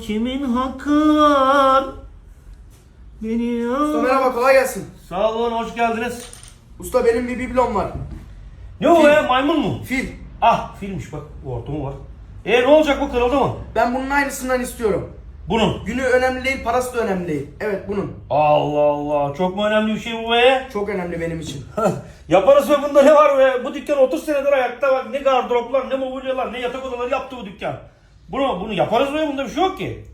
Kimin hakkı? Beni Usta merhaba kolay gelsin. Sağ olun hoş geldiniz. Usta benim bir biblom var. Ne o Fil. ya maymun mu? Fil. Ah filmiş bak hortumu var. E ne olacak bu kırıldı mı? Ben bunun aynısından istiyorum. Bunun. Günü önemli değil, parası da önemli değil. Evet bunun. Allah Allah çok mu önemli bir şey bu be? Çok önemli benim için. Yaparız ve bunda ne var be? Bu dükkan 30 senedir ayakta bak ne gardıroplar ne mobilyalar ne yatak odaları yaptı bu dükkan. Bunu bunu yaparız ve bunda bir şey yok ki.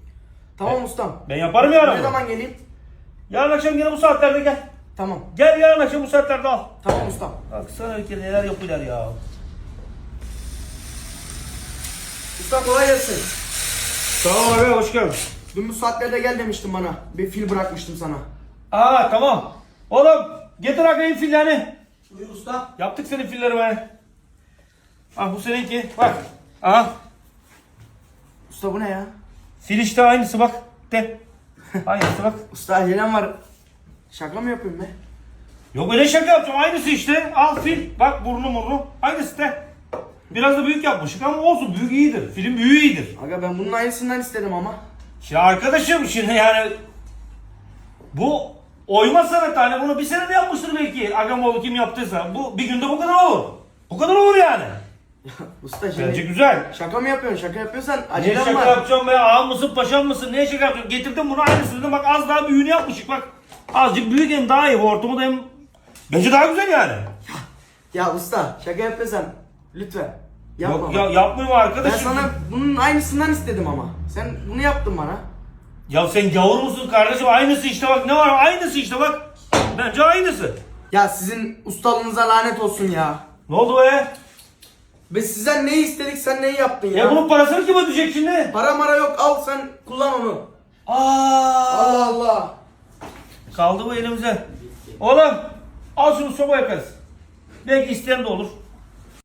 Tamam ustam. Ben yaparım yarın. Ne bunu. zaman geleyim? Yarın akşam yine bu saatlerde gel. Tamam. Gel yarın akşam bu saatlerde al. Tamam ustam. Baksana ülke neler yapıyorlar ya. Usta kolay gelsin. Sağ ol abi hoş geldin. Dün bu saatlerde gel demiştin bana. Bir fil bırakmıştım sana. Aa tamam. Oğlum getir akayım fillerini. Buyur usta. Yaptık senin filleri be. Ah bu seninki. Bak. Aha. Usta bu ne ya? Fil işte aynısı bak. De. Aynısı bak. Usta acelem var. Şaka mı yapayım be? Yok öyle şaka yapacağım. Aynısı işte. Al fil. Bak burnu murnu. Aynısı de. Biraz da büyük yapmışık ama olsun. Büyük iyidir. Film büyüğü iyidir. Aga ben bunun aynısından istedim ama. Şimdi arkadaşım şimdi yani bu oyma sanatı hani bunu bir senede yapmıştır belki Agamoğlu kim yaptıysa. Bu bir günde bu kadar olur. Bu kadar olur yani. Usta şimdi Bence güzel. şaka mı yapıyorsun? Şaka yapıyorsan Ne acelem şaka var. yapacağım be ağam mısın paşam mısın ne şaka yapıyorsun getirdim bunu aynısını bak az daha büyüğünü yapmışık bak azıcık büyük hem daha iyi hortumu da hem bence daha güzel yani Ya usta şaka yapıyorsan lütfen. Yapma. Yok ya yapmıyorum Ben arkadaşım sana bunun aynısından istedim ama. Sen bunu yaptın bana. ya sen gavur musun kardeşim aynısı işte bak ne var aynısı işte bak bence aynısı Ya sizin ustalığınıza lanet olsun ya. ne oldu be Biz sizden neyi istedik sen neyi yaptın ya? ya bunun parasını kim ödeyecek şimdi Para mara yok al sen kullan onu. Aa Allah Allah. kaldı bu elimize oğlum al şunu soba yakarız belki isteyen de olur